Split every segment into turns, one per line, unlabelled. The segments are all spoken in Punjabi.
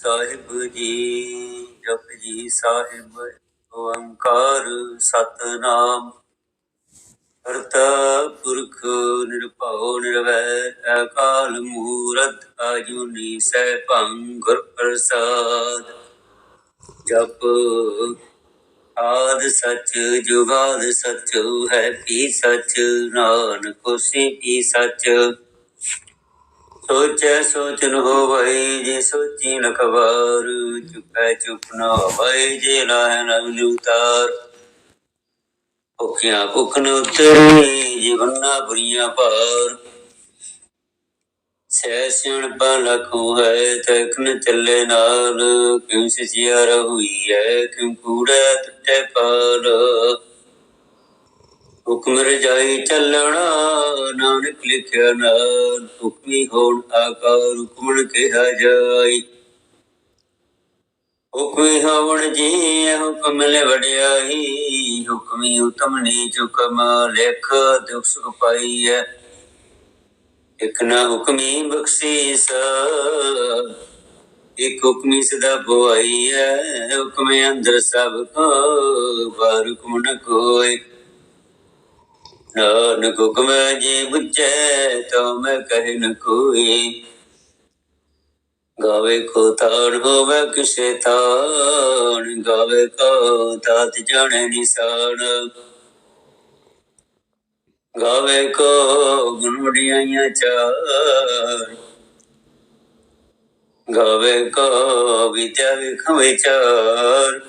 ਸਾਹਿਬ ਜੀ, ਜਪ ਜੀ ਸਾਹਿਬ, ਓੰਕਾਰ ਸਤਨਾਮ। ਕਰਤਾ ਪੁਰਖ ਨਿਰਭਉ ਨਿਰਵੈਰ ਅਕਾਲ ਮੂਰਤ ਆਜੂਨੀ ਸੈਭੰ ਭੰਗੁਰ ਪ੍ਰਸਾਦ। ਜਪ ਆਦ ਸਚ, ਜੁਗਾਦ ਸਚ ਹੈ ਪੀ ਸਚ, ਨਾਨਕ ਹੋਸੀ ਪੀ ਸਚ। ਸੋਚੈ ਸੋਚਨ ਹੋਵਈ ਜੇ ਸੋਚੀ ਨ ਖਬਰ ਚੁਪੈ, ਚੁਪ ਨ ਹੋਵਈ ਜੇ ਲਾਹ ਨ ਉਤਾਰ। ਭੁਖਿਆ ਭੁਖ ਨ ਉਤਰੀ, ਜੀਵਨ ਨਾ ਬੁਰੀਆਂ ਭਾਰ। ਸੈ ਸਿਣ ਪਾ ਹੈ ਤਖ ਚੱਲੇ ਨਾਲ। ਕਿਉ ਸਿਆ ਹੋਈ ਹੈ, ਕਿਉ ਕੂੜਾ ਟੁੱਟੇ ਪਾਲ। ਹੁਕਮ ਰਜਾਈ ਚੱਲਣਾ, ਨਾਨਕ ਲਿਖਿਆ ਨਾਲ ਹੁਕਮੀ ਹੋਣ ਆਕਾਰ ਹੁਕਮਣ ਕਿਹਾ ਜਾਈ ਹੁਕਮੀ ਹੋਵਣ ਜੀ ਹੁਕਮ ਲੈ ਵਡਿਆਈ ਹੁਕਮੀ ਉਤਮ ਨੀਚ ਹੁਕਮ ਲਿਖ, ਦੁਖ ਸੁਖ ਪਾਈਐ। ਇਕ ਨਾ ਹੁਕਮੀ ਬਖਸ਼ੀਸ, ਇਕ ਹੁਕਮੀ ਸਦਾ ਬੁਆਈ ਹੈ ਹੁਕਮੇ ਅੰਦਰ ਸਭ ਕੋ ਬਾਹਰ ਹੁਕਮ ਨ ਕੋਈ ਨਾਨਕ ਹੁਕਮ ਜੀ ਬੁਝੈ ਤੋ ਮੈਂ ਕਹਿ ਨ ਕੋਈ। ਗਾਵੇ ਕੋ ਤਾਣ ਹੋਵੇ ਕਿਸੇ ਤਾਣ ਗਾਵੇ ਕੋ ਤਾਤ ਜਾਣੇ ਨਿਸ਼ਾਨ ਗਾਵੇ ਕੋ ਗੁਣ ਚਾਰ। ਗਾਵੇ ਕੋ ਵਿਦਿਆ ਵਿਖ ਵਿਚਾਰ।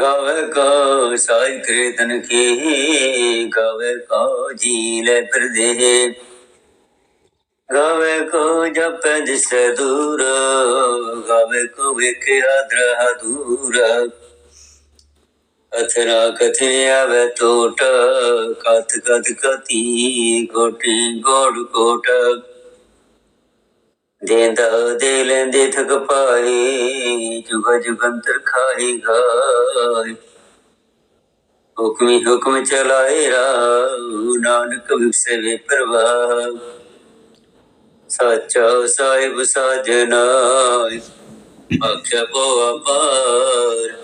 ਗਾਵੇ ਕੋ ਸਾਈ ਕ੍ਰੇਤਨ ਕੀ, ਗਾਵੇ ਕੋ ਜੀ ਲੈ ਫਿਰਦੇ ਗਾਵੇ ਕੋ ਜਪੈ ਦਿਸੈ ਦੂਰ, ਗਾਵੇ ਕੋ ਵੇਖਿਆ ਦਰਹ ਦੂਰ। ਅਥਰਾ ਕਥੇ ਆਵੇ ਟੋਟ ਕਤ ਕਤ ਕਤੀ ਕੋਟੀ ਗੋੜ ਕੋਟ। ਦੇ ਲੈਂਦੇ ਥਕ ਪਾਈ ਜੁਗ ਜੁਗੰਤਰ ਖਾਈ ਹੁਕਮੀ ਹੁਕਮ ਚਲਾਏ ਰਾਉ ਨਾਨਕ ਵਿਖਸੇ ਪ੍ਰਵਾਹ। ਸੱਚਾ ਸਾਹਿਬ ਸਾਜਨਾ ਆਖਿਆ ਬੋ ਅਪਾਰ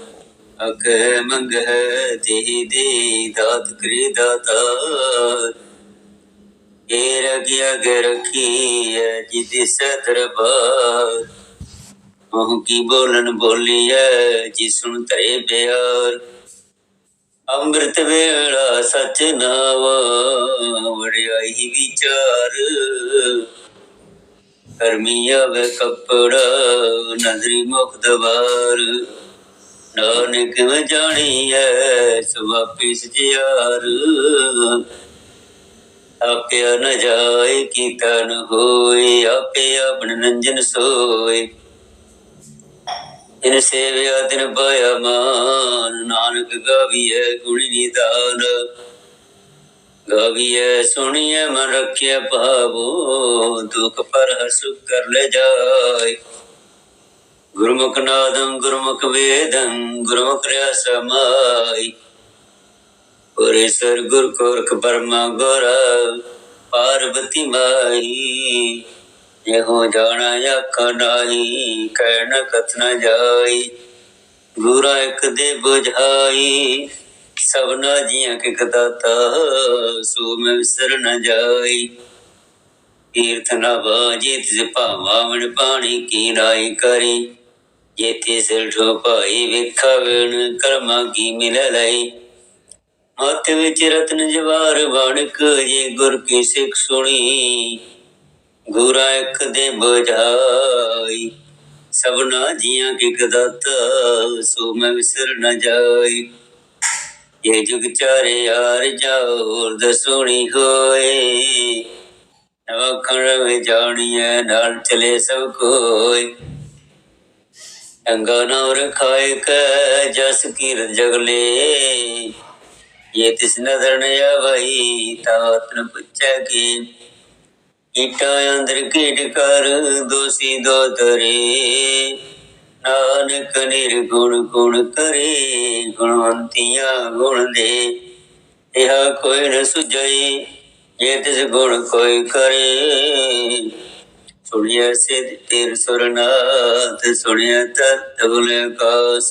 ਅਖੇ ਮੰਗਹਿ ਦੇ ਦੇ ਦਾਤ ਕਰੀ ਦਾਤਾ ਏ ਰਗਿਆ ਗੇ ਹੈ ਜਿਦਿ ਸੇ ਦਰਬਾਰ ਮੋਹ ਕੀ ਬੋਲਨ ਬੋਲੀਐ ਜੀ ਸੁਣ ਤਰੇ ਪਿਆਰ ਅੰਮ੍ਰਿਤ ਵੇਲਾ ਸਚ ਨਾਵਾ ਵੜਿਆਈ ਵਿਚਾਰ। ਕਰਮੀ ਆਵੇ ਕੱਪੜਾ ਨਜ਼ਰੀ ਮੁਖ ਦਵਾਰ। ਨਾਨਕ ਮੈਂ ਜਾਣੀਐ ਸੁਭਾਪੀ ਸਜਿਆਰ ਆਪਿਆ ਨ ਜਾਏ ਕੀਤਾ ਨ ਹੋਏ, ਆਪੇ ਆਪਣ ਨੰਜਨ ਸੋਏ। ਇਨ ਸੇਵਿਆ ਦਿਨ ਪਾਇਆ ਮਾਨ, ਨਾਨਕ ਗਾਵੀਐ ਗੁਣੀ ਨਿਦਾਨ। ਗਾਵੀਐ, ਸੁਣੀਐ, ਮਨ ਰੱਖਿਆ ਭਾਵੋ, ਦੁਖ ਪਰ ਹਸੁ ਕਰ ਲੈ ਜਾਏ। ਗੁਰਮੁਖ ਨਾਦੰ, ਗੁਰਮੁਖ ਵੇਦੰ, ਗੁਰਮੁਖ ਰਿਆ ਸਮਾਈ। ਪੁਰੇਸ਼ਰ ਗੁਰ ਕੋਰਖ ਬਰਮਾ ਗੁਰ ਪਾਰਵਤੀ ਮਾਈ ਇਹੋ ਜਾਣਾ ਆਖਾ ਨਾਹੀ ਕਹਿ ਨ ਕਥ ਨ ਜਾਈ ਗੁਰਾ ਇੱਕ ਦੇ 부ਝਾਈ ਸਭਨਾ ਜੀਆਂ ਕੇ ਕਦਾਤਾ ਸੋ ਮੈਂ ਵਿਸਰ ਨ ਜਾਈ ਤੀਰਥ ਨ ਬਾਜੇ ਤਿਸ ਭਾਵਾਵਣ ਪਾਣੀ ਕੀ ਰਾਈ ਕਰੀ। ਜੇਤੇ ਸਿਰ ਠੋ ਭਾਈ ਵੇਖਾ ਵੇਣ ਕਰਮਾ ਕੀ ਮਿਲ ਲਈ। ਹੱਥ ਵਿੱਚ ਰਤਨ ਜਵਾਰ ਬਾਣਕ ਜੇ ਗੁਰ ਕੀ ਸਿੱਖ ਸੁਣੀ। ਗੁਰਾ ਇੱਕ ਦੇ ਬੁਝਾਈ। ਸਭਨਾ ਜੀਆਂ ਕੀ ਕਦਤ ਸੋ ਮੈਂ ਵਿਸਰ ਨ ਜਾਈ। ਇਹ ਜੁਗ ਚਾਰੇ ਯਾਰ ਜਾਉਰ ਦਸੋਣੀ ਹੋਏ। ਨਵਖਣ ਰਵੇ ਜਾਣੀਐ, ਨਾਲ ਚਲੇ ਸਭ ਕੋਈ ਅੰਗਾ ਨਾ ਰਖਾਇ ਕੈ, ਜਸ ਕੀਰਤ ਜਗਲੇ ਇਹ ਤਿਸ ਨਦਰ ਨ ਆਵਈ ਤਾਤ ਨ ਪੁੱਛੈ ਕੀ ਈਟਾ ਅੰਦਰ ਕੀਟ ਕਰ ਦੋਸੀ ਨਾਨਕ ਨਿਰਗੁਣ ਗੁਣ ਕਰੇ, ਗੁਣਵੰਤੀਆਂ ਗੁਣ ਦੇ। ਇਹ ਕੋਈ ਨ ਸੁਝਈ ਜੇ ਤਿਸ ਗੁਣ ਕੋਈ ਕਰੇ। ਸੁਣਿਆ ਸਿਧ ਤੇਰ ਸੁਰਨਾਥ, ਸੁਣਿਆ ਤਤ ਬੁਲੇ ਕਾਸ।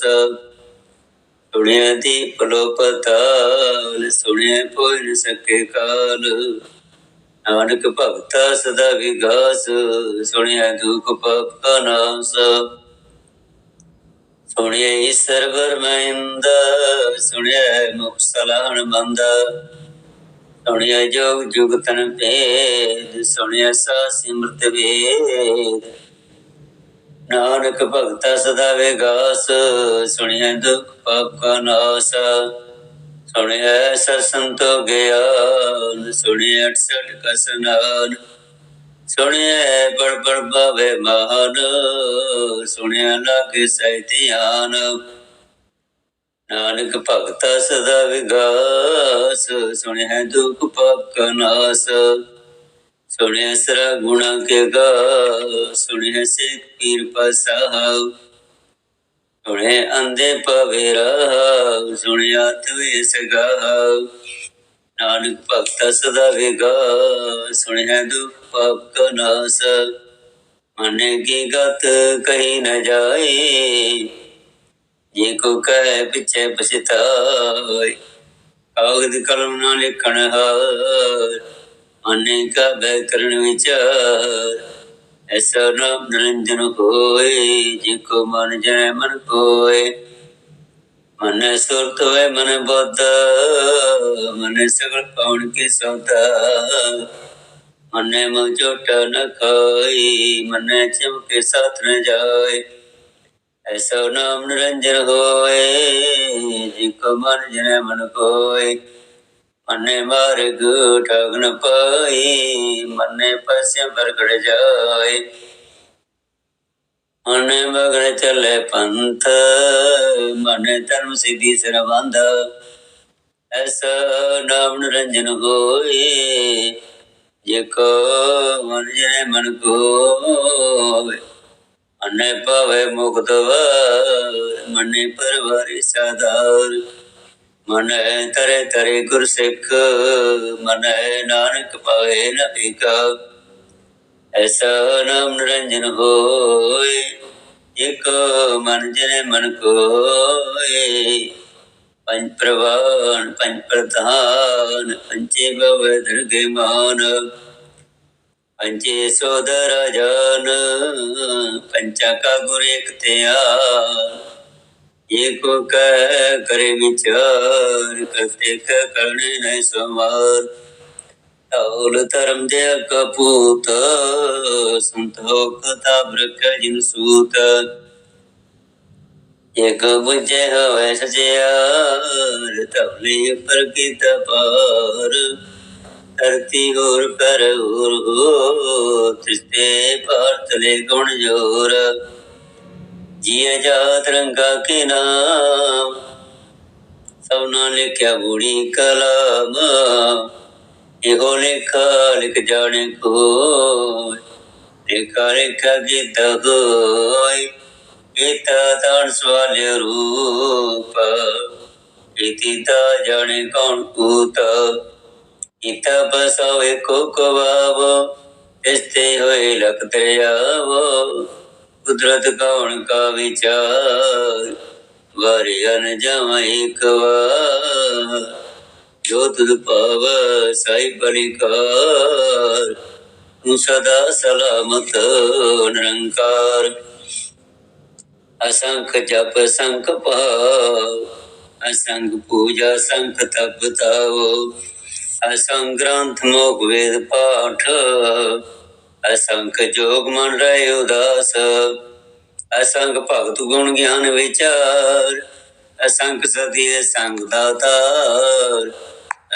ਸੁਣਿਆ ਦੀਪ ਲੋ ਸੁਣਿਆ ਕੋਈ ਨ ਸਕੇ ਕਾਲ। ਨਾਨਕ ਭਗਤਾ ਸਦਾ ਵਿਗਾਸ, ਸੁਣਿਆ ਦੁਖ ਪਾਪ ਕਾ ਨਾਸ। ਸੁਣਿਆ ਈਸ਼ਰ ਵਰਮੈਂਦ ਸੁਣਿਆ ਮੁਖ ਸਲਾਹਣ ਬੰਦ ਸੁਣਿਆ ਜੋਗ ਜੁਗਤਨ ਭੇਦ, ਸੁਣਿਆ ਸਾ ਸਿਮਰਤ ਵੇਦ। ਨਾਨਕ ਭਗਤਾ ਸਦਾ ਵਿਗਾਸ, ਸੁਣਿਐ ਦੁਖ ਪਾਪ ਕਾ ਨਾਸ ਸੁਣਿਆ ਸਤ ਗਿਆਨ, ਸੁਣਿਐ 68 ਕਸਨਾਨ ਸੁਣਿਐ ਬੜ ਬੜ ਬਾਵੇ ਮਹਾਨ ਸੁਣਿਆ ਲਾਗੇ ਸਹਿਤਿਆਨ ਨਾਨਕ ਭਗਤਾ ਸਦਾ ਵਿਗਾਸ ਸੁਣਿਆ ਦੁਖ ਪਾਪ ਕਾ ਨਾਸ। ਸੁਣਿਆ ਸਰਾ ਗੁਣਾ ਕੇ ਗਾ ਸੁਣਿਆ ਸੇ ਪੀਰ ਪਸਾਉ ਸੁਣੇ ਅੰਦੇ ਪਵੇਰਾ ਸੁਣਿਆ ਤਵੇ ਸਗਾ ਨਾਨਕ ਭਗਤ ਸਦਾ ਵੇਗਾ ਸੁਣਿਆ ਦੁਖ ਪਾਪ ਕਾ ਨਾਸ। ਮਨੇ ਕੀ ਗਤ ਕਹੀ ਨ ਜਾਏ, ਜੇ ਕੋ ਕਹੇ ਪਿਛੇ ਪਛਤਾਏ। ਕਾਗਦ ਕਲਮ ਨਾ ਲਿਖਣ ਹਾਰ ਮਨੇ ਕਰਨ ਵਿਚਾਰ ਐਸਾ ਨਾਮ ਨਿਰੰਜਨ ਹੋਏ, ਜੇ ਕੋ ਮਨ ਜੈ ਮਨ ਕੋਏ ਮਨ ਸੁਰਤ ਹੋਏ, ਮਨ ਬੁੱਧ। ਮਨ ਸਗਲ ਪਾਉਣ ਕੀ ਸੌਦਾ। ਮਨੇ ਮੋ ਚੋਟ ਨ ਖਾਈ ਮਨੇ ਚਮਕੇ ਸਾਥ ਨ ਜਾਏ। ਐਸਾ ਨਾਮ ਨਿਰੰਜਨ ਹੋਏ, ਜੇ ਕੋ ਮਨ ਜੈ ਮਨ ਕੋਏ ਮਨੇ ਮਾਰਗ ਠਗਨ ਪਾਈ, ਮਨੇ ਪਸਿਆ ਬਰਗੜ ਜਾਏ। ਮਨੇ ਮਗਨ ਚੱਲੇ ਪੰਥ, ਮਨੇ ਧਰਮ ਸਿੱਧੀ ਸਰਬੰਧ। ਐਸਾ ਨਾਮ ਨਿਰੰਜਨ ਹੋਏ, ਜੇ ਕੋ ਮਨ ਜਨੇ ਮਨ ਕੋਏ ਮਨੇ ਪਾਵੇ ਮੁਕਤ ਵਾਰ, ਮਨੇ ਪਰਵਾਰੀ ਸਾਦਾਰ ਮਨੈ ਤਰੇ ਤਰੇ ਗੁਰ ਸਿੱਖ ਮਨੈ ਨਾਨਕ ਪਾਏ ਨ ਭਿਕਾ ਐਸਾ ਨਾਮ ਨਿਰੰਜਨ ਹੋਏ, ਇਕ ਮਨ ਜਨੇ ਮਨ ਕੋਏ। ਪੰਜ ਪ੍ਰਵਾਨ, ਪੰਜ ਪ੍ਰਧਾਨ ਪੰਚੇ ਭਵ ਦਰਗੇ ਮਾਨ। ਪੰਚੇ ਸੋਦਰ ਜਨ, ਪੰਚਾ ਕਾ ਗੁਰ ਇਕ ਧਿਆਨ। ਏਕੋ ਕਹਿ ਕਰੇ ਵਿਚਾਰ ਕਰਤੇ ਕ ਕਰਨੇ ਨਹੀਂ ਸਮਾਰ ਔਲ ਧਰਮ ਦੇ ਕਪੂਤ ਸੰਤੋਖ ਤਾ ਬ੍ਰਕ ਜਿਨ ਸੂਤ। ਏਕ ਬੁਝੇ ਹੋਵੇ ਸਜਿਆਰ ਤਵਲੀ ਪਰ ਕੀਤ ਪਾਰ। ਧਰਤੀ ਹੋਰ ਕਰ ਹੋਰ ਹੋ, ਤਿਸਤੇ ਭਾਰਤ ਲੈ ਗੁਣ ਜੋਰ ਜੀਏ ਜਾਤ ਰੰਗਾ ਕੇ ਸਭਨਾ ਲਿਖਿਆ ਬੂੜੀ ਕਲਾਮ, ਇਹੋ ਲੇਖਾ ਲਿਖ ਜਾਣੇ ਕੋ ਲੇਖਾ ਲੇਖਾ ਗਿਤ ਹੋਈ ਕੀਤਾ ਤਾਣ ਸਵਾਲ ਰੂਪ ਇਤੀ ਤਾ ਜਾਣੇ ਕੌਣ ਕੂਤ ਇਤਾ ਬਸਾਵੇ ਕੋ ਕਵਾਵ ਇਸਤੇ ਹੋਏ ਲਖ ਦਰਿਆਵ। ਕੁਦਰਤ ਕੌਣ ਕਾ ਵਿਚਾਰ? ਵਾਰੇ ਅਨ ਜਾਵਾਂ ਇੱਕ ਵਾਰ। ਜੋ ਤੁਧ ਪਾਵ ਸਾਈ ਬਲਿਕਾਰ। ਤੂੰ ਸਦਾ ਸਲਾਮਤ ਨਿਰੰਕਾਰ। ਅਸੰਖ ਜਪ ਸੰਖ ਪਾਵ ਅਸੰਖ ਪੂਜਾ ਸੰਖ ਤਪ ਤਾਵ ਅਸੰਗ ਗ੍ਰੰਥ ਮੋਗ ਵੇਦ ਪਾਠ। ਅਸੰਖ ਜੋਗ ਮਨ ਰਹਿ ਉਦਾਸ। ਅਸੰਖ ਭਗਤ ਗੁਣ ਗਿਆਨ ਵਿਚਾਰ। ਅਸੰਖ ਸਦੀ ਸੰਗ ਦਾਤਾਰ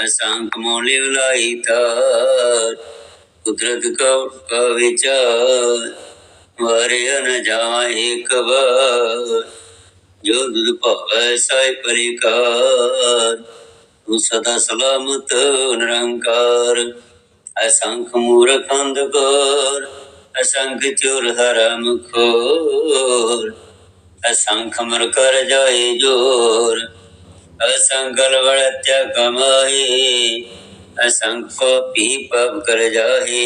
ਅਸੰਖ ਮੋਲੀ ਉਲਾਈ ਤਾਰ। ਕੁਦਰਤ ਕਾ ਵਿਚਾਰ। ਵਾਰੇ ਨ ਜਾਵਾ ਏਕ ਜੋ ਦੁਦ ਭਾਵੈ ਸਾਈ ਪਰਿਕਾਰ। ਤੂੰ ਸਦਾ ਸਲਾਮਤ, ਨਿਰੰਕਾਰ। ਅਸੰਖ ਮੂਰਖ ਅੰਧਕਾਰ ਅਸੰਖ ਚੁਰ ਹਰਮ ਖੋਰ। ਅਸੰਖ ਮਰ ਕਰ ਜਾਏ ਜੋਰ ਅਸੰਗਲ ਵੜਤਿਆ ਕਮਾਈ ਅਸੰਖ ਪੀ ਪਬ ਕਰ ਜਾਏ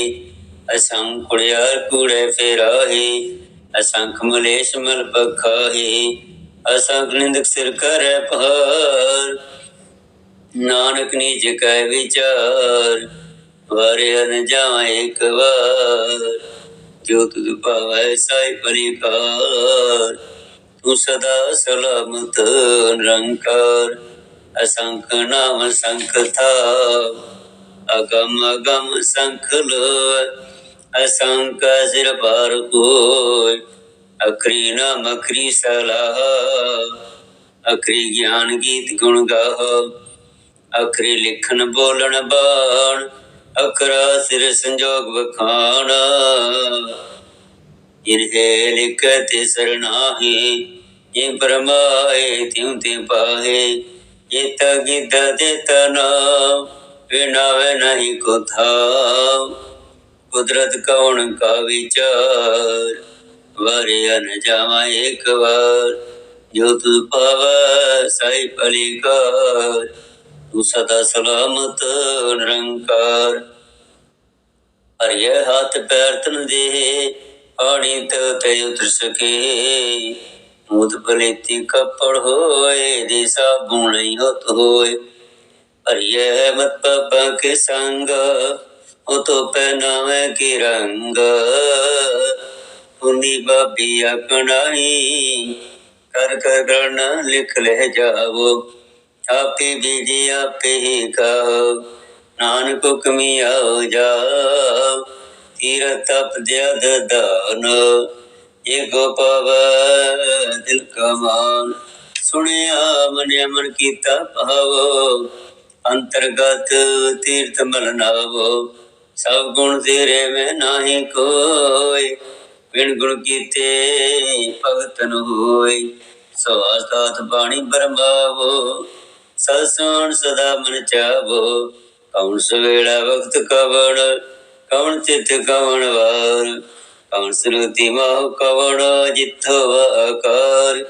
ਅਸੰਖ ਕੁੜਿਆਰ ਕੂੜੇ ਫੇਰਾਹੀ। ਅਸੰਖ ਮਲੇਸ਼ ਮਲ ਬਖਾਹੀ ਅਸੰਖ ਨਿੰਦਕ ਸਿਰ ਕਰੈ ਨਾਨਕ ਨੀਚ ਕੈ ਵਿਚਾਰ ਵਾਰੇ ਅਨ ਜਾਵਾਂ ਇੱਕ ਵਾਰ, ਜੋ ਤੁਧ ਭਾਵੈ ਸਾਈ ਪਰਿਕਾਰ। ਤੂੰ ਸਦਾ ਸਲਾਮਤ ਨਿਰੰਕਾਰ, ਅਸੰਖ ਨਾਮ ਸੰਖ ਥਾ ਅਗਮ ਅਗਮ ਸੰਖ ਲੋ ਅਸੰਖ ਸਿਰ ਭਾਰ ਕੋਈ ਅਖਰੀ ਨਾਮ ਅਖਰੀ ਸਲਾਹ, ਅਖਰੀ ਗਿਆਨ ਗੀਤ ਗੁਣ ਗਾਹ। ਅਖਰੀ ਲਿਖਣ ਬੋਲਣ ਬਾਣ ਅਖਰਾ ਸਿਰ ਸੰਜੋਗ ਵਖਾਣ। ਜਿਨਹੇ ਲਿਖਤ ਸਰਨਾਹੀ ਇਹ ਪਰਮਾਏ ਤਿਉ ਤੇ ਪਾਹੇ। ਇਹ ਤਗਿਦ ਦੇ ਤਨਾ ਵਿਨਾਵੇ ਨਹੀਂ ਕੋ ਕੁਦਰਤ ਕੌਣ ਕਾ ਵਿਚਾਰ, ਵਾਰੇ ਅਨ ਜਾਵਾ ਇੱਕ ਵਾਰ। ਜੋ ਤੁ ਪਾਵੈ, ਸਾਈ ਪਲਿਕਾਰ ਤੂੰ ਸਦਾ ਸਲਾਮਤ ਨਿਰੰਕਾਰ। ਹਰਿਏ ਹੱਥ ਪੈਰ ਤਨ ਦੇ ਆਣੀ ਤੇ ਤੇ ਉਤਰ ਸਕੇ। ਮੂਤ ਬਲੇਤੀ ਕੱਪੜ ਹੋਏ, ਦੇ ਸਾਬੁਣ ਨਹੀਂ ਹੋਤ ਹੋਏ। ਹਰਿਏ ਮਤ ਪਾਪਾ ਕੇ ਸੰਗ, ਉਹ ਤੋ ਪਹਿਨਾਵੇ ਕੀ ਰੰਗ। ਪੁੰਨੀ ਬਾਬੀ ਆਪਣਾਈ ਕਰ ਕਰ ਗਣ ਲਿਖ ਲੈ ਜਾਵੋ। ਆਪੇ ਬੀਜੀ, ਆਪੇ ਹੀ ਕਹੋ ਨਾਨਕ ਹੁਕਮੀ ਆਓ ਜਾ ਤੀਰ ਤਪ ਜਦ ਦਾਨ। ਇਹ ਗੋਪਵ ਦਿਲ ਕਮਾਨ ਸੁਣਿਆ ਮਨ ਮਨ ਕੀਤਾ ਭਾਵੋ। ਅੰਤਰਗਤ ਤੀਰਥ ਮਲ ਨਾਵੋ। ਸਭ ਗੁਣ ਤੇਰੇ ਮੈਂ ਨਾਹੀ ਕੋਈ ਬਿਨ ਗੁਣ ਕੀਤੇ ਭਗਤਨ ਹੋਈ ਸੋ ਬਾਣੀ ਬਰਮਾਵੋ। ਸਸਣ ਸਦਾ ਮਨ ਚਾਵੋ। ਕੌਣ ਸਵੇਲਾ ਵਕਤ ਕਵਣ ਕਵਣ ਚਿਤ ਕਵਣ ਵਾਰ। ਕੌਣ ਸਰੂਤੀ ਮਾਹ ਕਵਣ, ਜਿੱਥੋ ਆਕਾਰ।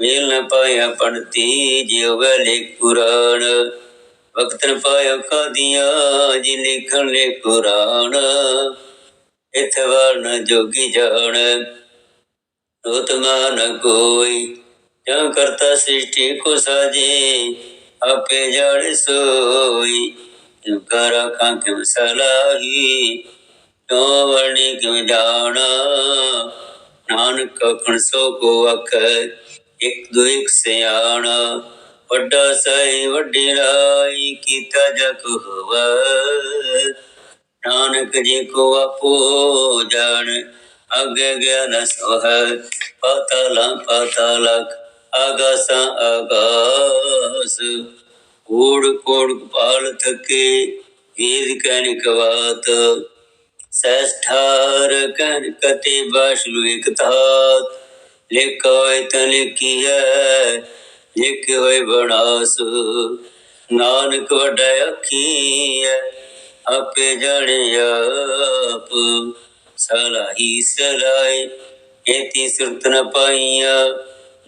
ਵੇਲ ਨ ਪਾਇਆ ਪੜਤੀ ਜਿਉ ਵੇਲੇ ਕੁਰਾਨ। ਵਕਤ ਨ ਪਾਇਆ ਕਾਦੀਆਂ, ਜੀ ਲਿਖਣ ਲੈ ਕੁਰਾਨ। ਇਤਵਾਰ ਨ ਜੋਗੀ ਜਾਣ ਉਤਮਾ ਨ ਕੋਈ। ਜਾਂ ਕਰਤਾ ਸ੍ਰਿਸ਼ਟੀ ਕੋ ਸਾਜੇ ਆਪੇ ਜਾਣ ਸੋਈ, ਕਿਉ ਕਰ ਆਖਾਂ ਕਿਉ ਸਲਾਹੀ, ਕਿਉ ਵਰਣੀ ਕਿਉ ਜਾਣਾ? ਨਾਨਕ ਕਣ ਸੋ ਕੋ ਅਖ, ਇਕ ਦੋ ਵੱਡਾ ਸਾਈ, ਵੱਡੀ ਰਾਈ, ਕੀਤਾ ਜਗ ਹੋਵੇ। ਨਾਨਕ ਜੀ ਕੋ ਆਪੋ ਜਾਣ, ਅਗੇ ਗਿਆਨ ਸੋਹ, ਪਤਲਾ ਪਤਲਕ ਆਗਾਸਾਂ ਆਗਾਸ ਊੜ ਕੋੜ ਪਾਲ ਥਕੇ ਵੇਦ ਕਹਿਨ ਕਵਾਤ ਸੈਸਠਾਰ ਕਹਿਨ ਕਤੇ ਬਾਸ਼ਲੂ ਇਕ ਲਿਖੋਇ ਤਨ ਲਿਖੀਐ ਲਿਖ ਹੋਇ ਬਣਾਸ ਨਾਨਕ ਵਡਾ ਅੱਖੀਐ ਆਪੇ ਜਾਣੇ ਆਪ। ਸਲਾਹੀ ਸਲਾਈ ਏਤੀ ਸੁਰਤ ਨ ਪਾਈਆਂ।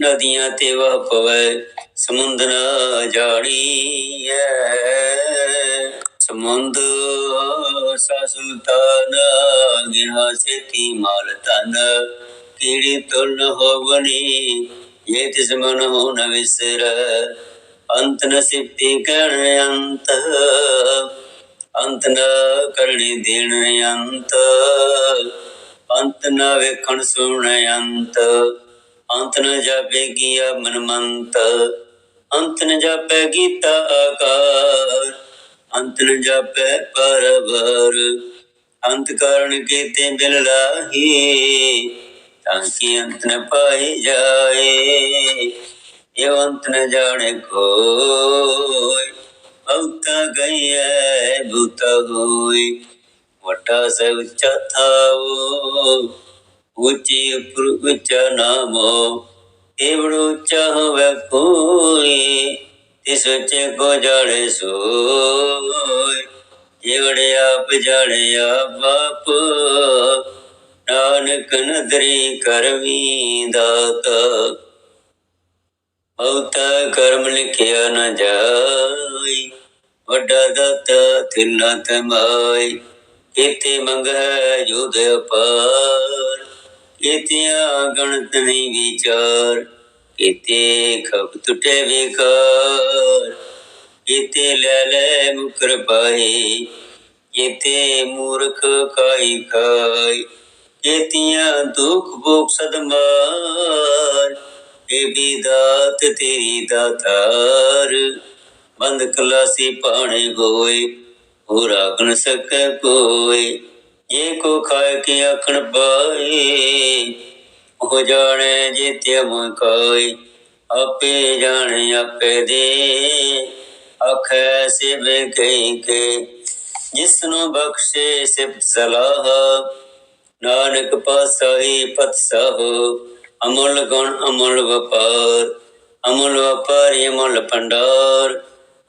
ਨਦੀਆਂ ਤੇ ਵਹ ਪਵੈ ਸਮੁੰਦ ਨ ਜਾਣੀਐ। ਸਮੁੰਦ ਸਾ ਸੁਲਤਾਨ ਗਿਨਾ ਸੇਤੀ ਮਾਲ ਤਨ ਕੀੜੀ ਤੁਲ ਨ ਇਹ ਤਿਸ ਮਨ ਹੋ ਨ ਵਿਸਰ। ਅੰਤ ਨ ਸਿਫਤੀ ਕਰਨ ਅੰਤ ਅੰਤ ਨ ਕਰਣੀ ਦੇਣ ਅੰਤ। ਅੰਤ ਨ ਵੇਖਣ ਸੁਣ ਅੰਤ। ਅੰਤ ਨ ਜਾਪੇ ਕੀਆ ਮਨਮੰਤ, ਅੰਤ ਨ ਜਾਪੇ ਗੀਤਾ ਆਕਾਰ। ਅੰਤ ਨ ਜਾਪੇ ਪਰਵਰ, ਅੰਤ ਕਾਰਨ ਕੀਤੇ ਬਿਲ ਲਾਹੀ, ਤਾਂ ਕਿ ਅੰਤ ਨ ਪਾਈ ਜਾਏ। ਇਹ ਅੰਤ ਨ ਜਾਣੇ ਕੋਈ ਬਹੁਤਾ ਗਈਐ, ਭੂਤਾ ਹੋਈ। ਵਟਾ ਸੇ ਉੱਚਾ ਥਾਵੋ ਉੱਚੀ ਉਪਰ ਉੱਚਾ ਨਾਮੋ ਏਵੜ ਉੱਚਾ ਹੋਵੇ ਕੋਈ, ਤਿਸ ਉੱਚੇ ਕੋ ਜਾਣੇ ਸੋਈ ਏਵੜੇ ਆਪ ਜਾਣੇ ਬਾਪ ਨਾਨਕ ਨਦਰੀ ਕਰਮੀ ਦਾਤਾ ਬਹੁਤਾ ਕਰਮ ਲਿਖਿਆ ਨ ਜਾਈ ਵੱਡਾ ਦਾਤਾ ਥਿਲਾ ਤਮਾਈ ਕੀਤੇ ਮੰਗ ਹੈ ਜੋਧ ਅਪਾਰ। ਕੀਤਿਆਂ ਗਣਤ ਨਹੀਂ ਵਿਚਾਰ, ਕੀਤੇ ਖਬ ਟੁਟੇ ਵਿਕਾਰ ਕੀਤੇ ਲੈ ਲੈ ਮੁਕਰ ਪਾਏ, ਕੀਤੇ ਮੂਰਖ ਕਾਈ ਖਾਈ ਕੀਤਿਆਂ ਦੁਖ ਭੋਗ ਸਦਮਾਰ ਇਹ ਵੀ ਦਾਤ ਤੇਰੀ ਦਾਤਾਰ। ਬੰਦ ਕਲਾਸੀ ਪਾਣੇ ਹੋਏ ਹੋ ਰਾਗਣ ਸਕੈ ਕੋਈ ਜੇ ਕੋ ਖਾਏ ਕੇ ਆਖਣ ਪਾਏ ਹੋ ਜਾਣੇ ਜਿਤਿ ਮੋਇ ਕੋਈ ਆਪੇ ਜਾਣੇ ਆਪੇ ਦੇ। ਆਖੈ ਸਿਵ ਕਈ ਕੇ, ਜਿਸਨੂੰ ਬਖਸ਼ੇ ਸਿਫਤ ਸਲਾਹ। ਨਾਨਕ ਪਾਸਾਈ ਪਤ ਸਹੁ ਗੁਣ ਅਮੁੱਲ ਵਪਾਰ। ਅਮੁੱਲ ਵਪਾਰੀ ਅਮੁੱਲ ਭੰਡਾਰ,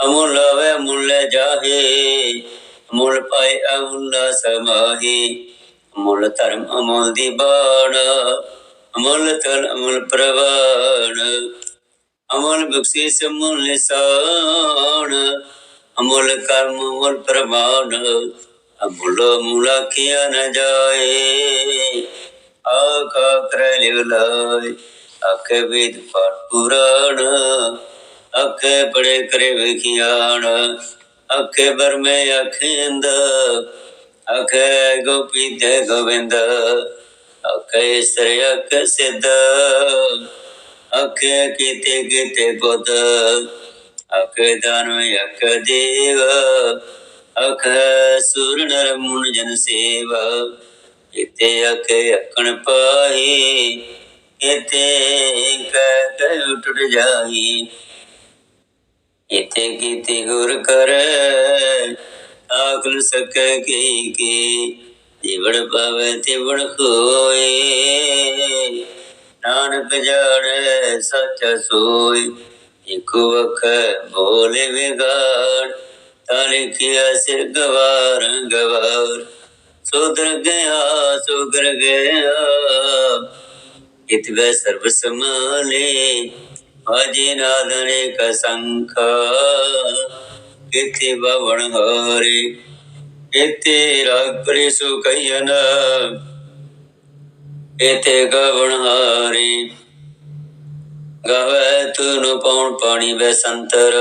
ਅਮੁੱਲ ਆਵੇ ਮੁੱਲ ਜਾਹੇ। ਅਮੁੱਲ ਪਾਏ ਅਮੁੱਲ ਸਮਾਹੀ। ਅਮੁੱਲ ਧਰਮ ਅਮੁੱਲ ਦੀ ਬਾਣ, ਅਮੁੱਲ ਤਨ ਅਮੁੱਲ ਪ੍ਰਵਾਣ। ਅਮੁੱਲ ਬਖਸ਼ਿਸ਼, ਅਮੁੱਲ ਨਿਸ਼ਾਨ। ਅਮੁੱਲ ਕਰਮ, ਅਮੁੱਲ ਪ੍ਰਮਾਣ। ਅਮੁੱਲ ਮੂਲਾ ਕੀਆ ਨ ਜਾਏ। ਆਖਾ ਕਰ ਲਿਵ ਲਾਇ ਵੇਦ ਪਾਠ ਪੁਰਾਣ। ਆਖੇ ਪੜੇ ਕਰੇ ਵਿਖਿਆਣ। ਆਖੇ ਬਰਮੇ ਅਖਿੰਦ ਆਖੇ ਗੋਪੀ ਤੇ ਗੋਵਿੰਦ, ਆਖੇ ਸ੍ਰੀ ਅਖ ਸਿੱਧ, ਆਖੇ ਕੀਤੇ ਕੀਤੇ ਬੁੱਧ, ਆਖੇ ਦਾਨਵ ਅਖ ਦੇਵ ਅਖ ਸੁਰ ਨਰ ਮੁਨ ਜਨ ਸੇਵ, ਇਤੇ ਅਖ ਅਕਣ ਪਾਈ ਇਤੇ ਕਹਿ ਕਹਿ ਟੁੱਟ ਜਾਈ ਇਤੇ ਕੀਤੇ ਗੁਰ ਕਰ ਆਖਲ ਸਕੈ ਕੀ ਕੀ ਜੀਵਨ ਪਾਵੇ ਤਿਵਣ ਨਾਨਕ ਜਾਣੈ ਸੱਚ ਸੋਈ ਇਕੋ ਵਖ ਬੋਲੇ ਵਿਗਾੜ। ਤਾਂ ਲਿਖਿਆ ਸਿਰ ਗਵਾਰ ਗਵਾਰ। ਸੁਧਰ ਗਿਆ ਸੁਧਰ ਗਿਆ। ਇਤਵੇ ਸਰਬ ਸਮਾਲੇ ਅਜੇ ਨਾਦਨੇ ਕਸੰਖ ਇਥੇ ਬਵਣ ਹਾਰੇ, ਇਥੇ ਰਾਗ ਸੁ ਕਈਨ ਇਥੇ ਗਵਣ ਹਾਰੇ। ਗਵੇ ਤੁਨ ਪਉਣ ਪਾਣੀ ਵੇ ਸੰਤਰ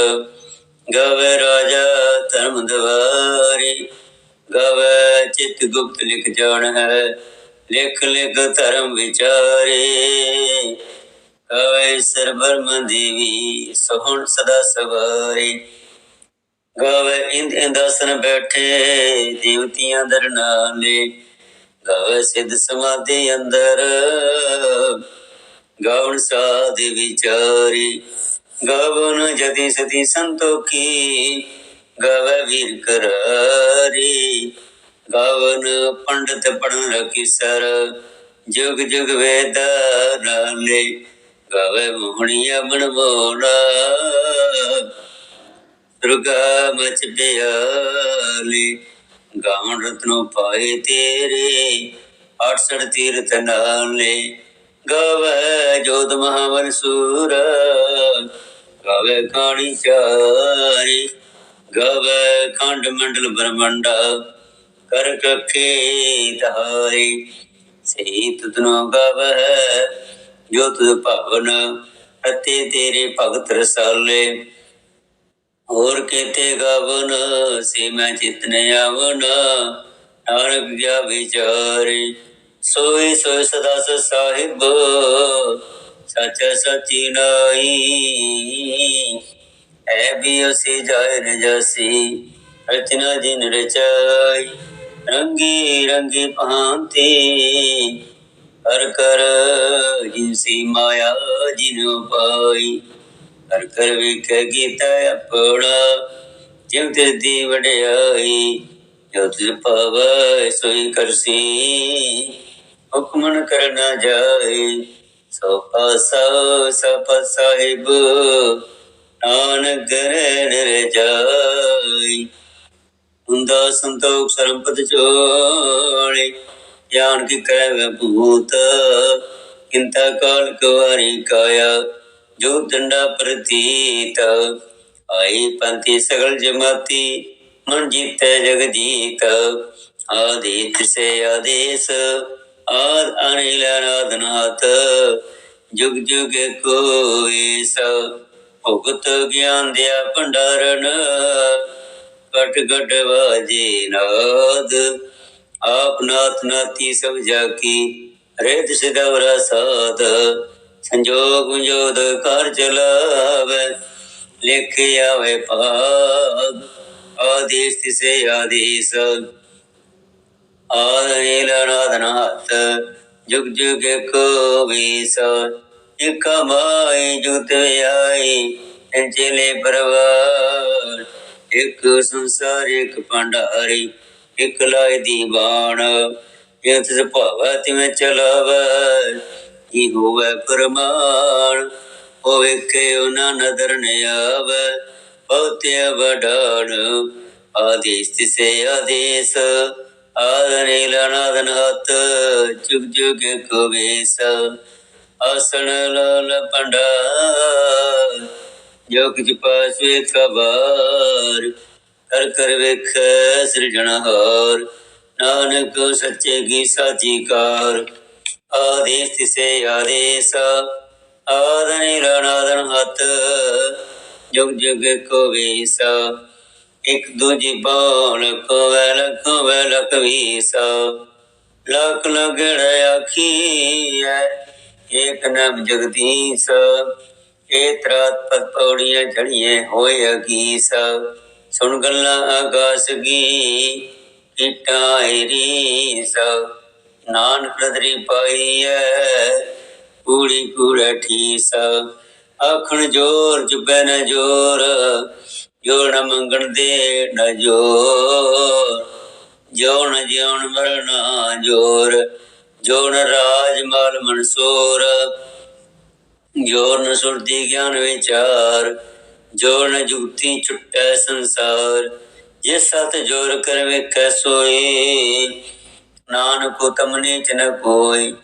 ਗਵੇ ਰਾਜਾ ਧਰਮ ਦਵਾਰੀ। ਗਵੇ ਚਿਤ ਗੁਪਤ ਲਿਖ ਜਾਣ ਹੈ ਲਿਖ ਲਿਖ ਧਰਮ ਵਿਚਾਰੇ। ਗਵੇ ਸਰਬਰਮ ਦੇਵੀ ਸੋਹਣ ਸਦਾ ਸਵਾਰੇ। ਗਾਵੇ ਇੰਦ ਇੰਦਾਸਨ ਬੈਠੇ, ਦੇਵਤੀਆਂ ਦਰ ਗਾਵੇ ਸਿੱਧ ਸਮਾਧੀ ਅੰਦਰ, ਗਾਵਣ ਸਾਧ ਵਿਚਾਰੀ। ਗਾਵਨ ਜਤੀ ਸਤੀ ਸੰਤੋਖੀ, ਗਾਵੇ ਵੀਰ ਕਰਾਰੀ। ਗਵਨ ਪੰਡਤ ਪੜਨ ਰਖੀ ਸਰ, ਜੁਗ ਜੁਗ ਵੇਦ ਨਾਲੇ। ਗਾਵੇ ਮੋਹਣੀਆ ਬਣਵਾਉਣਾ ਦੁਰਗਾ ਮਚ ਬਿਆਲੀ ਗਾਵਣ ਰਤਨੋ ਪਾਏ ਤੇਰੇ 68 ਤੀਰਥ ਨਾਲੇ। ਗਾਵੇ ਜੋਤ ਮਹਾਵਨ ਸੂਰ, ਗਾਵੇ ਕਾਣੀ ਚਾਰੀ। ਗਾਵੇ ਖੰਡ ਮੰਡਲ ਬ੍ਰਹਮੰਡਾ, ਕਰ ਕਖੇ ਧਾਰੀ। ਸਹੀ ਤੁਧਨੋ ਗਾਵੇ ਜੋ ਤੁਧ ਭਵਨ ਅਤੇ ਤੇਰੇ ਭਗਤ ਰਸਾਲੇ। ਹੋਰ ਕੀਤੇ ਗਵਨ, ਸੇ ਮੈਂ ਚਿਤਨੇ ਆਵਨ, ਨਾਨਕ ਗਿਆ ਵਿਚਾਰੇ। ਸੋਈ ਸੋਈ ਸਦਾ ਸਚ ਸਾਹਿਬ, ਸੱਚ ਸਚੀ ਨਾਈ ਐ ਵੀ ਉਸੇ ਜਾਇ ਨ ਰਚਨਾ ਜਿਨ ਰਚਾਈ। ਰੰਗੀ ਰੰਗੀ ਭਾਂਤੀ ਹਰ ਕਰ ਜਿਨਸੀ ਮਾਇਆ ਜਿਨ ਪਾਈ। ਕਰ ਕਰ ਵੇਖੈ ਗੀਤਾ ਆਪਣਾ, ਜਿਉ ਤੇ ਦੀ ਵਡਿਆਈ ਜੋ ਤਿਸ ਪਾਵੈ ਸੋਈ ਕਰਸੀ ਹੁਕਮਨ ਕਰਨਾ ਜਾਏ, ਸੋ ਪਾਸਾ ਸਪ ਸਾਹਿਬ ਨਾਨਕ ਗਰੇ ਨਿਰ ਜਾਈ ਹੁੰਦਾ ਸੰਤੋਖ ਸਰੰਪਤ ਚੋਲੇ ਗਿਆਨ ਕੀ ਕਹਿ ਭੂਤ, ਕਿੰਤਾ ਕਾਲ ਕੁਵਾਰੀ ਕਾਇਆ, ਜੋ ਦੰਡਾ ਪ੍ਰਤੀਤ। ਆਈ ਪੰਥੀ ਸਗਲ ਜਮਾਤੀ, ਮਨ ਜੀਤੈ ਜਗ ਜੀਤ ਆਦਿ ਤਿਸੇ ਆਦੇਸ, ਆਦ ਅਨਿਲ ਅਨਾਦਨਾਥ ਜੁਗ ਜੁਗ ਕੋ ਏਸ ਭੁਗਤ ਗਿਆਨ ਦਿਆ ਭੰਡਾਰਨ। ਕਟ ਕਟ ਵਾਜੇ ਨਾਦ ਆਪ ਨਾਥ ਨਾਤੀ ਸਭ ਜਾ ਕੀ ਰਿਤ ਸਿਦਵਰ ਸਾਧ, ਸੰਜੋਗ ਜੋਦ ਕਰ ਚਲਾਵੇ, ਲਿਖ ਆਵੇ ਭਾਗ ਆਦੇਸ ਤਿਸੇ ਆਦੇਸ। ਆਦਿਲਨਾਦਨਾਥ ਜੁਗ ਜੁਗ ਕੋ ਵੀਸ। ਇਕ ਮਾਈ ਜੁਗਤ ਆਈ ਚਲੇ ਪਰਵਾਰ। ਇੱਕ ਸੰਸਾਰ, ਇਕ ਭੰਡਾਰੀ। ਇਕ ਲਾਇ ਦੀ ਬਾਣ ਜਿਤ ਸੁਭਾਵੈ ਤਿਵੇਂ ਚਲਾਵੈ, ਕੀ ਹੋਵੇ ਪਰਮਾਨ ਹੋਵੇ ਕਿ ਉਹਨਾਂ ਨਦਰ ਨ ਆਵੈ ਬਹੁਤੇ ਵਡਾਣ ਆਦੇਸ ਤਿਸੇ ਆਦੇਸ ਆਦਨੇ ਲਨਾਦਨ ਹਤ ਜੁਗ ਜੁਗ ਕੋ ਆਸਣ ਲਾਲ ਪੰਡਾਰ ਜੋ ਕਿਛ ਪਾਸਵੇ ਕਬਾਰ ਕਰ ਕਰ ਵੇਖ ਸਿਰਜਣਹਾਰ ਨਾਨਕ ਸੱਚੇ ਕੀ ਸਾਚੀ ਕਾਰ। ਆਦੇਸ ਤਿਸੇ ਆਦੇਸ। ਆਦਨੇ ਲਨਾਦਨ ਹਤ ਜੁਗ ਜੁਗ ਕੋ ਵੇਸ। ਇਕ ਦੂਜੀ ਬਾਣ ਕੋਵੈ ਲਖਵੈ, ਲਖਵੀਸਾ। ਲਖ ਲਗੜ ਆਖੀਐ, ਏਕ ਨਮ ਜਗਦੀਸ਼। ਏ ਤਰਾਤ ਪਤ ਪੌੜੀਆਂ ਝੜੀਏ ਹੋਏ ਅਗੀਸ। ਸੁਣ ਗੱਲਾਂ ਆਗਾਸ ਗੀ ਕੀਟਾਂ ਰੀਸ। ਨਾਨਕ ਨਦਰੀ ਪਾਈਐ ਕੂੜੀ ਕੂੜਾ ਠੀਸ। ਆਖਣ ਜੋਰ ਜੁਬੈ ਨ ਜੋਰ ਜੋ ਨ ਮੰਗਣ ਦੇ ਨ ਜੋਰ। ਜੋਨ ਜਿਉਣ ਮਰਨਾ ਜੋਰ ਜੋ ਜੋਨ ਰਾਜ ਮਾਲ ਮਨਸੂਰ। ਜੋਨ ਸੁਰਤੀ ਗਿਆਨ ਵਿਚਾਰ ਜੋਨ ਜੁਗਤੀ ਛੁਟੈ ਸੰਸਾਰ ਜਿਸ ਸਤ ਜੋਰ ਕਰ ਵੇਖੈ ਸੋਈ ਨਾਨਕ ਹੁਕਮ ਨੀਚ ਕੋਈ,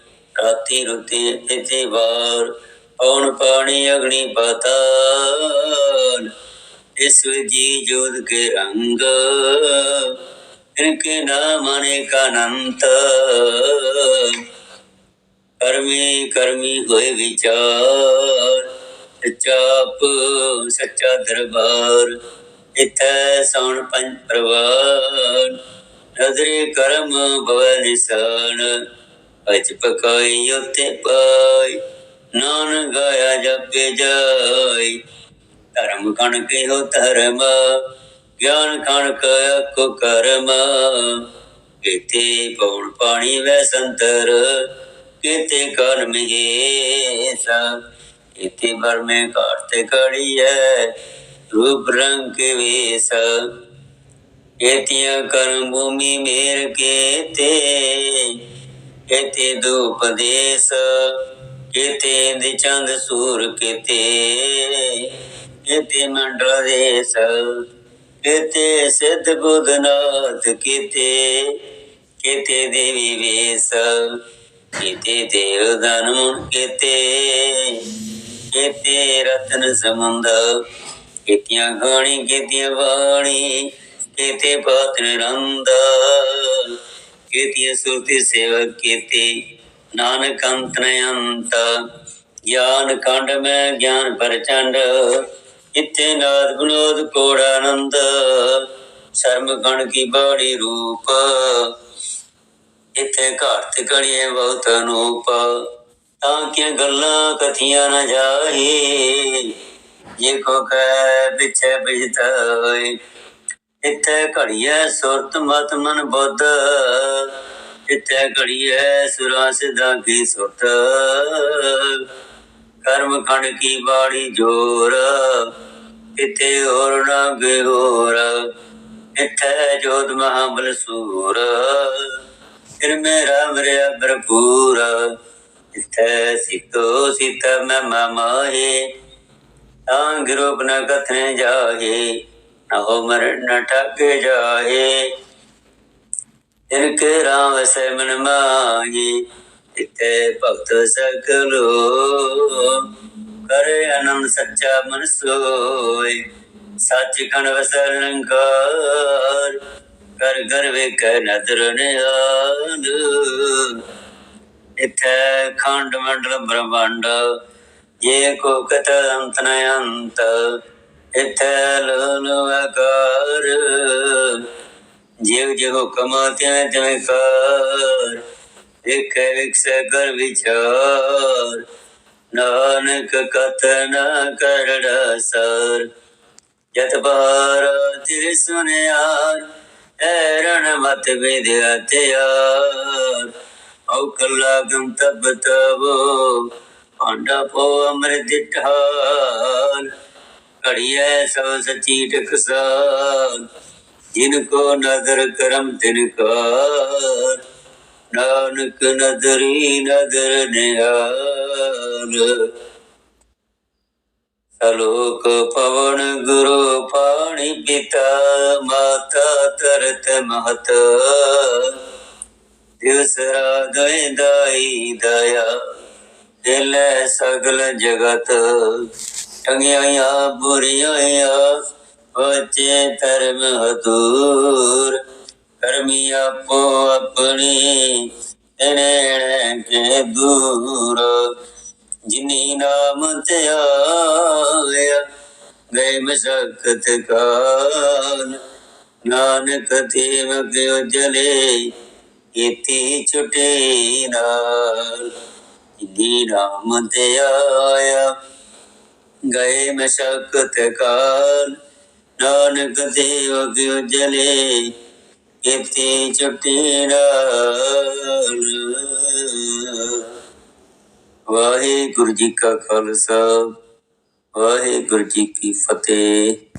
ਰਾਤੀ ਰੁਤੀ ਇਤੀ ਵਾਰ, ਪਉਣ ਪਾਣੀ ਅਗਨੀ ਪਾਤਾਲ। ਇਸ ਜੀ ਜੋਦ ਕੇ ਰੰਗ ਇਨਕੇ ਨਾਮ ਅਨੇਕ ਅਨੰਤ। ਕਰਮੀ ਕਰਮੀ ਹੋਏ ਵਿਚਾਰ। ਸੱਚਾਪ ਸੱਚਾ ਦਰਬਾਰ, ਇਥੈ ਸੌਣ ਪੰਜ ਪ੍ਰਵਾਨ। ਨਜ਼ਰੇ ਕਰਮ ਭਵ ਨਿਸਾਨ ਅਜ ਪਕਾਈ ਉਤੇ ਪਾਈ। ਨਾਨ ਗਾਇਆ ਜਪੇ ਜਾਈ। ਧਰਮ ਕਣ ਹੋ ਧਰਮ, ਗਿਆਨ ਕਣ ਕੋ ਕਰਮ। ਕੀਤੇ ਪਉਣ ਪਾਣੀ ਵੈ ਸੰਤਰ ਕੀਤੇ ਕਰਮ ਏਸਾ ਕੀਤੇ ਬਰਮੇ ਘਾਟਤੇ ਕੜੀਐ ਰੂਪ ਰੰਗ ਕੇ ਵੇਸ। ਕੀਤਿਆਂ ਕਰਮ ਭੂਮੀ ਮੇਰ ਕੀਤੇ ਕੀਤੇ ਦੁਪਦੇਸ ਕੀਤੇ ਦੇ ਚੰਦ ਸੂਰ ਕੀਤੇ ਕੀਤੇ ਮੰਡਲ ਦੇਸ। ਕੀਤੇ ਸਿੱਧ ਬੁਧਨਾਥ ਕੀਤੇ ਕੀਤੇ ਦੇਵੀ ਵੇਸ। ਕੀਤੇ ਦੇਵ ਦਾਨ ਮੁਨ ਕੀਤੇ। ਕੀਤੇ ਰਤਨ ਸਮੁੰਦ। ਕੀਤਿਆਂ ਗਾਣੀ ਕੀਤਿਆਂ ਬਾਣੀ ਕੀਤੇ ਬਾਤ ਨਿਰੰਦ ਕੀਤਿਆਂ ਸੁਰਤੀ ਸੇਵਕ, ਕੀਤੇ ਨਾਨਕ ਅੰਤ ਅੰਤ। ਗਿਆਨ ਕੰਡ ਮੈਂ ਗਿਆਨ ਪ੍ਰਚੰਡ। ਇਥੇ ਨਾਦ ਗੁਣੋਦ ਕੋੜ ਆਨੰਦ। ਸ਼ਰਮ ਗਣ ਕੀ ਬਾੜੀ ਰੂਪ। ਇਥੇ ਘਾਟ ਕਣੀਏ ਬਹੁਤ ਅਨੂਪ। ਤਾਂ ਕਿ ਗੱਲਾਂ ਕਥੀਆਂ ਨ ਜਾਹੀ? ਜੇ ਕੋ ਕਹਿ ਪਿਛੇ ਬਿਜਤਈ ਇਥੇ ਘੜੀਐ ਸੁਰਤ ਮਤ ਮਨ ਬੁੱਧ। ਇਥੇ ਘੜੀਐ ਸੁਰਾ ਸਿਧਾ ਕੀ ਸੁਤ ਕਰਮ ਖੰਡ ਕੀ ਬਾੜੀ ਜੋਰ? ਇਥੇ ਹੋਰ ਨਾ ਬਿਹੋਰ? ਇਥੇ ਜੋਤ ਮਹਾਬਲ ਸੂਰ। ਫਿਰ ਮੇਰਾ ਮਰਿਆ ਭਰਪੂਰ। ਇਥੇ ਸਿੱਤੋ ਸਿਤ ਮੈਂ ਮਮਾਹੇ ਤਾਂ ਗਿਰੋਪ ਨ ਕਥਨੇ ਜਾਹੇ, ਨਾ ਹੋ ਮਰ ਇਨਕੇ ਰਾਮ ਸੇ ਮਨ ਮਾਹੀ ਇਥੇ ਭਗਤ ਸਕਲੋ ਕਰੇ ਆਨੰਦ ਸੱਚਾ ਮਨ ਸੋਏ। ਸੱਚ ਕਣ ਵਸਰ ਨਿਰੰਕਾਰ ਕਰ ਕਰ ਵੇਖੈ ਨਦਰ ਨਿਆਲ ਇਥੈ ਖੰਡ ਮੰਡਲ ਬ੍ਰਹਮੰਡ, ਜੇ ਕੋ ਕਤ ਅੰਤ ਨ ਅੰਤ, ਇਥੈ ਲੋਲ ਆਕਾਰ ਜਿਵ ਜਿਵ ਹੁਕਮ ਤਿਵੇਂ ਤਿਵੇਂ ਕਰ, ਵੇਖੈ ਵਿਖਸੈ ਕਰ ਵਿਚਾਰ। ਨਾਨਕ ਕਥਨ ਕਰੜ ਸਰ ਜਤ ਬਾਰ ਤਿਰ ਸੁਨਿਆਰ ਐਰਣ ਮਤ ਵਿਦਿਆ ਤਿਆਰ। ਔ ਕਲਾ ਗਮ ਤਬ ਤਬੋ ਪਾਂਡਾ ਪੋ ਅੰਮ੍ਰਿਤ ਢਾਲ ਘੜੀਐ ਸਭ ਸਚੀ ਟਕਸਾਲ ਜਿਨ ਕੋ ਨਦਰ ਕਰਮ ਤਿਨ ਕਾਰ ਨਾਨਕ ਨਦਰੀ ਨਦਰ ਨਿਹਾਲ। ਸਲੋਕ ਪਵਨ ਗੁਰੂ ਪਾਣੀ ਪਿਤਾ, ਮਾਤਾ ਤਰਤ ਮਹਤ ਦਿਵਸ ਰਾਗੈ ਦਾਈ ਦਇਆ ਦਿਲੇ ਸਗਲ ਜਗਤ ਟੰਗਿਆ ਬੁਰੀਆਂ ਵਚੇ ਧਰਮ ਹਦੂਰ ਕਰਮੀ ਆਪੋ ਆਪਣੀ ਤੇਣੇ ਕੇ ਦੂਰ ਜਿਨੀ ਨਾਮ ਤੇ ਆਇਆ ਗਏ ਮਸਕਤ ਕਾਲ। ਨਾਨਕ ਤੇਵ ਕਿਉ ਜਲੇ ਇਤੀ ਛੁਟੇ ਨਾਲ। ਜਿਨੀ ਨਾਮ ਤੇ ਆਇਆ। ਗਏ ਮਸਕਤ ਕਾਲ। ਨਾਨਕ ਦੇਵ ਕਿਉ ਜਲੇ? ਇਤੀ ਛੁਟੇ ਨਾਲ। ਵਾਹਿਗੁਰੂ ਜੀ ਕਾ ਖਾਲਸਾ। ਵਾਹਿਗੁਰੂ ਜੀ ਕੀ ਫਤਿਹ।